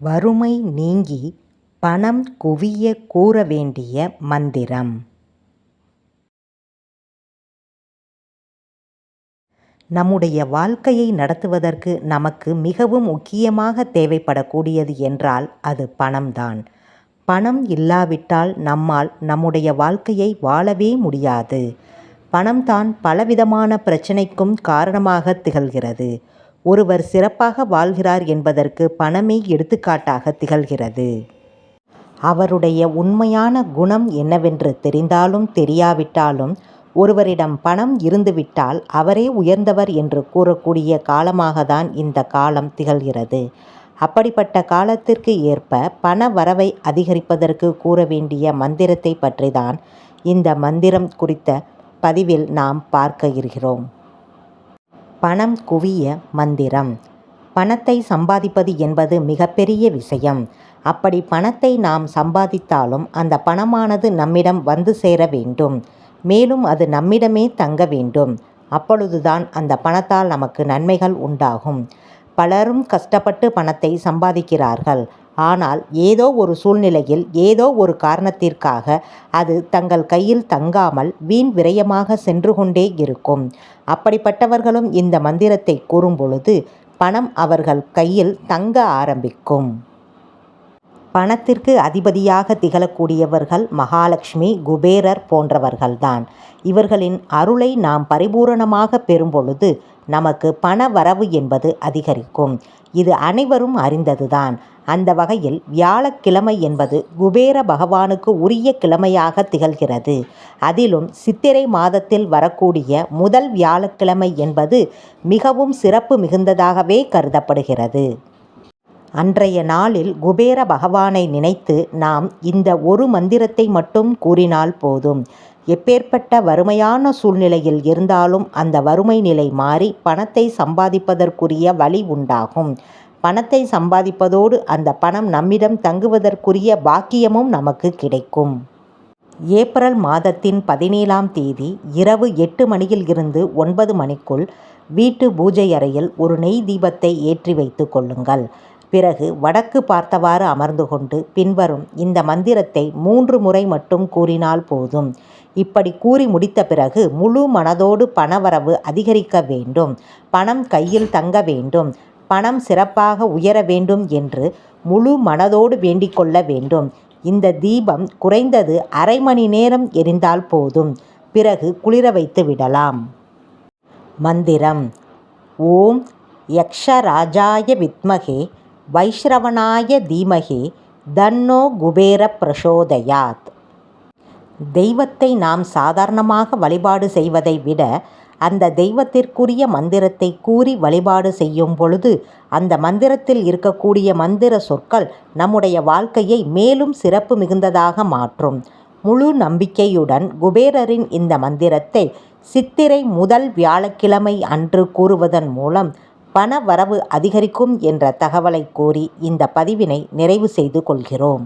வறுமை நீங்கி பணம் குவிய கூற வேண்டிய மந்திரம். நம்முடைய வாழ்க்கையை நடத்துவதற்கு நமக்கு மிகவும் முக்கியமாக தேவைப்படக்கூடியது என்றால் அது பணம்தான். பணம் இல்லாவிட்டால் நம்மால் நம்முடைய வாழ்க்கையை வாழவே முடியாது. பணம்தான் பலவிதமான பிரச்சனைக்கும் காரணமாக திகழ்கிறது. ஒருவர் சிறப்பாக வாழ்கிறார் என்பதற்கு பணமே எடுத்துக்காட்டாக திகழ்கிறது. அவருடைய உண்மையான குணம் என்னவென்று தெரிந்தாலும் தெரியாவிட்டாலும் ஒருவரிடம் பணம் இருந்துவிட்டால் அவரே உயர்ந்தவர் என்று கூறக்கூடிய காலமாக தான் இந்த காலம் திகழ்கிறது. அப்படிப்பட்ட காலத்திற்கு ஏற்ப பண வரவை அதிகரிப்பதற்கு கூற வேண்டிய மந்திரத்தை பற்றி தான் இந்த மந்திரம் குறித்த பதிவில் நாம் பார்க்க இருக்கிறோம். பணம் குவிய மந்திரம். பணத்தை சம்பாதிப்பது என்பது மிகப்பெரிய விஷயம். அப்படி பணத்தை நாம் சம்பாதித்தாலும் அந்த பணமானது நம்மிடம் வந்து சேர வேண்டும். மேலும் அது நம்மிடமே தங்க வேண்டும். அப்பொழுதுதான் அந்த பணத்தால் நமக்கு நன்மைகள் உண்டாகும். பலரும் கஷ்டப்பட்டு பணத்தை சம்பாதிக்கிறார்கள். ஆனால் ஏதோ ஒரு சூழ்நிலையில் ஏதோ ஒரு காரணத்திற்காக அது தங்கள் கையில் தங்காமல் வீண் விரயமாக சென்று கொண்டே இருக்கும். அப்படிப்பட்டவர்களும் இந்த மந்திரத்தை கூறும் பொழுது பணம் அவர்கள் கையில் தங்க ஆரம்பிக்கும். பணத்திற்கு அதிபதியாக திகழக்கூடியவர்கள் மகாலட்சுமி குபேரர் போன்றவர்கள்தான். இவர்களின் அருளை நாம் பரிபூரணமாக பெறும்பொழுது நமக்கு பண வரவு என்பது அதிகரிக்கும். இது அனைவரும் அறிந்ததுதான். அந்த வகையில் வியாழக்கிழமை என்பது குபேர பகவானுக்கு உரிய கிழமையாக திகழ்கிறது. அதிலும் சித்திரை மாதத்தில் வரக்கூடிய முதல் வியாழக்கிழமை என்பது மிகவும் சிறப்பு மிகுந்ததாகவே கருதப்படுகிறது. அன்றைய நாளில் குபேர பகவானை நினைத்து நாம் இந்த ஒரு மந்திரத்தை மட்டும் கூறினால் போதும். எப்பேற்பட்ட வறுமையான சூழ்நிலையில் இருந்தாலும் அந்த வறுமை நிலை மாறி பணத்தை சம்பாதிப்பதற்குரிய வழி உண்டாகும். பணத்தை சம்பாதிப்பதோடு அந்த பணம் நம்மிடம் தங்குவதற்குரிய பாக்கியமும் நமக்கு கிடைக்கும். ஏப்ரல் மாதத்தின் பதினேழாம் தேதி இரவு எட்டு மணியில் இருந்து ஒன்பது மணிக்குள் வீட்டு பூஜை அறையில் ஒரு நெய் தீபத்தை ஏற்றி வைத்து கொள்ளுங்கள். பிறகு வடக்கு பார்த்தவாறு அமர்ந்து கொண்டு பின்வரும் இந்த மந்திரத்தை மூன்று முறை மட்டும் கூறினால் போதும். இப்படி கூறி முடித்த பிறகு முழு மனதோடு பணவரவு அதிகரிக்க வேண்டும். பணம் கையில் தங்க வேண்டும். பணம் சிறப்பாக உயர வேண்டும் என்று முழு மனதோடு வேண்டிக்கொள்ள வேண்டும். இந்த தீபம் குறைந்தது அரை மணி நேரம் எரிந்தால் போதும். பிறகு குளிர வைத்து விடலாம். மந்திரம். ஓம் யக்ஷராஜாய வித்மகே வைஷ்ரவனாய தீமகே தன்னோ குபேர பிரசோதயாத். தெய்வத்தை நாம் சாதாரணமாக வழிபாடு செய்வதை விட அந்த தெய்வத்திற்குரிய மந்திரத்தை கூறி வழிபாடு செய்யும் பொழுது அந்த மந்திரத்தில் இருக்கக்கூடிய மந்திர சொற்கள் நம்முடைய வாழ்க்கையை மேலும் சிறப்பு மிகுந்ததாக மாற்றும். முழு நம்பிக்கையுடன் குபேரரின் இந்த மந்திரத்தை சித்திரை முதல் வியாழக்கிழமை அன்று கூறுவதன் மூலம் பண வரவு அதிகரிக்கும் என்ற தகவலை கூறி இந்த பதிவினை நிறைவு செய்து கொள்கிறோம்.